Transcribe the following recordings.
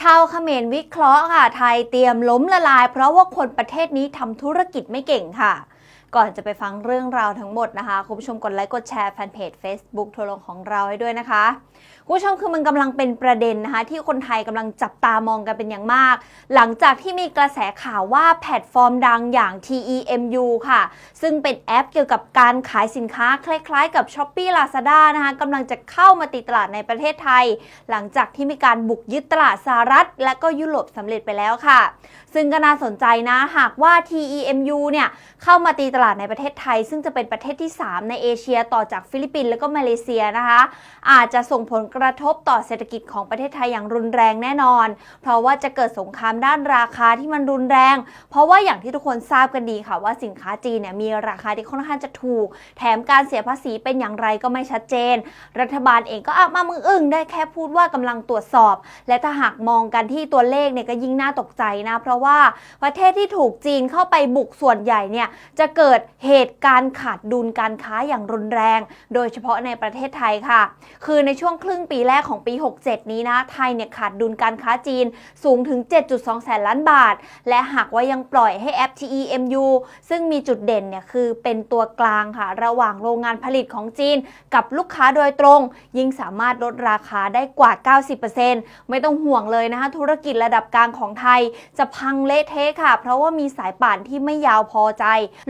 ชาวเขมรวิเคราะห์ค่ะ ไทยเตรียมล้มละลาย เพราะว่าคนประเทศนี้ทำธุรกิจไม่เก่งค่ะ ก่อนจะไปฟังเรื่องราวทั้งหมดนะคะ คุณผู้ชมกดไลค์กดแชร์แฟนเพจ Facebook ทัวร์ลงของเราให้ด้วยนะคะ คุณผู้ชมคือมันกำลังเป็นประเด็นนะคะ ที่คนไทยกำลังจับตามองกันเป็นอย่างมาก หลังจากที่มีกระแสข่าวว่าแพลตฟอร์มดังอย่าง TEMU ค่ะ ซึ่งเป็นแอปเกี่ยวกับการขายสินค้าคล้ายๆ กับ s h อ p e e Lazada นะคะกำลังจะเข้ามาตีตลาดในประเทศไทย หลังจากที่มีการบุกยึดตลาดสหรัฐ และก็ยุโรปสำเร็จไปแล้วค่ะ ซึ่งก็น่าสนใจนะหากว่า TEMU เนี่ยเข้ามาตีตลาดในประเทศไทย ซึ่งจะเป็นประเทศที่ 3 ในเอเชียต่อจากฟิลิปปินส์แล้วก็มาเลเซียนะคะ อาจจะส่งผลกระทบต่อเศรษฐกิจของประเทศไทยอย่างรุนแรงแน่นอน เพราะว่าจะเกิดสงครามด้านราคาที่มันรุนแรง เพราะว่าอย่างที่ทุกคนทราบกันดีค่ะว่าสินค้าจีนเนี่ยมีราคาที่ค่อนข้างจะถูก แถมการเสียภาษีเป็นอย่างไรก็ไม่ชัดเจน รัฐบาลเองก็อ้ามามึงอึ้งได้แค่พูดว่ากำลังตรวจสอบ และถ้าหากมองกันที่ตัวเลขเนี่ยก็ยิ่งน่าตกใจนะเพราะว่าประเทศที่ถูกจีนเข้าไปบุกส่วนใหญ่เนี่ยจะเกิดเหตุการณ์ขาดดุลการค้าอย่างรุนแรง โดยเฉพาะในประเทศไทยค่ะ คือในช่วงครึ่งปีแรกของปี 67 นี้นะ ไทยเนี่ยขาดดุลการค้าจีนสูงถึง 7.2 แสนล้านบาท และหากว่ายังปล่อยให้แอป TEMU ซึ่งมีจุดเด่นเนี่ยคือเป็นตัวกลางค่ะระหว่างโรงงานผลิตของจีน กับลูกค้าโดยตรง ยิ่งสามารถลดราคาได้กว่า 90%ไม่ต้องห่วงเลยนะคะธุรกิจระดับกลางของไทย จะพังเละเทะค่ะ เพราะว่ามีสายป่านที่ไม่ยาวพอใจ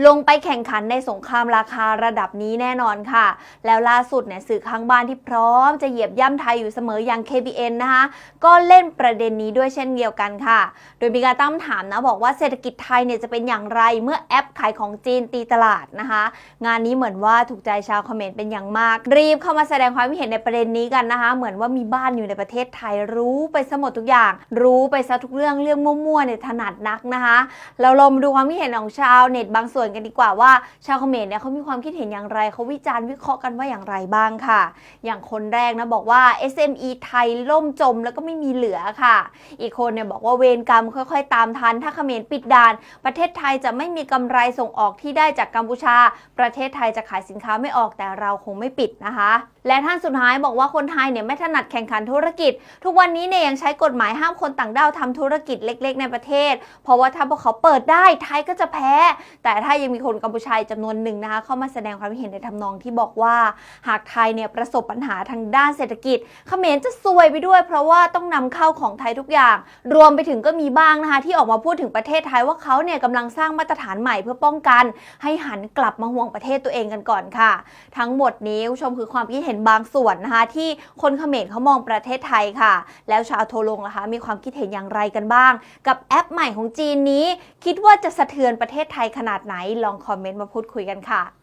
ลงไปแข่งขันในสงครามราคาระดับนี้แน่นอนค่ะ แล้วล่าสุดเนี่ยสื่อข้างบ้านที่พร้อมจะเหยียบย่ำไทยอยู่เสมออย่าง KBN นะคะก็เล่นประเด็นนี้ด้วยเช่นเดียวกันค่ะ โดยมีการตั้งถามนะบอกว่าเศรษฐกิจไทยเนี่ยจะเป็นอย่างไรเมื่อแอปขายของจีนตีตลาดนะคะ งานนี้เหมือนว่าถูกใจชาวคอมเมนต์เป็นอย่างมาก รีบเข้ามาแสดงความคิดเห็นในประเด็นนี้กันนะคะ เหมือนว่ามีบ้านอยู่ในประเทศไทยรู้ไปซะหมดทุกอย่าง รู้ไปซะทุกเรื่องเรื่องมั่วๆเนี่ยถนัดนักนะคะ เราลองมาดูความคิดเห็นของชาวเน็ตบางส่วนกันดีกว่าว่าชาวคอมเมนต์เนี่ยเขามีความคิดเห็นอย่างไรเขาวิจารณ์วิเคราะห์กันว่าอย่างไรบ้างค่ะ อย่างคนแรกนะบอกว่าา SME ไทยล่มจมแล้วก็ไม่มีเหลือค่ะ อีกคนเนี่ยบอกว่าเวรกรรมค่อยๆ ตามทัน ถ้าเขมรปิดด่าน ประเทศไทยจะไม่มีกำไรส่งออกที่ได้จากกัมพูชา ประเทศไทยจะขายสินค้าไม่ออกแต่เราคงไม่ปิดนะคะ และท่านสุดท้ายบอกว่าคนไทยเนี่ยไม่ถนัดแข่งขันธุรกิจ ทุกวันนี้เนี่ยยังใช้กฎหมายห้ามคนต่างด้าวทำธุรกิจเล็ก ๆ ในประเทศ เพราะว่าถ้าพวกเขาเปิดได้ไทยก็จะแพ้ แต่ถ้ายังมีคนกัมพูชาจำนวนหนึ่งนะคะเข้ามาแสดงความเห็นในทำนองที่บอกว่า หากไทยเนี่ยประสบปัญหาทางด้านเศรษฐกิจเขมรจะซวยไปด้วย เพราะว่าต้องนำเข้าของไทยทุกอย่าง รวมไปถึงก็มีบ้างนะคะที่ออกมาพูดถึงประเทศไทยว่าเขาเนี่ยกำลังสร้างมาตรฐานใหม่เพื่อป้องกัน ให้หันกลับมาห่วงประเทศตัวเองกันก่อนค่ะ ทั้งหมดนี้ผู้ชมคือความคิดเห็นบางส่วนนะคะที่คนเขมรเขามองประเทศไทยค่ะ แล้วชาวโทลงนะคะมีความคิดเห็นอย่างไรกันบ้าง กับแอปใหม่ของจีนนี้ คิดว่าจะสะเทือนประเทศไทยขนาดไหนลองคอมเมนต์มาพูดคุยกันค่ะ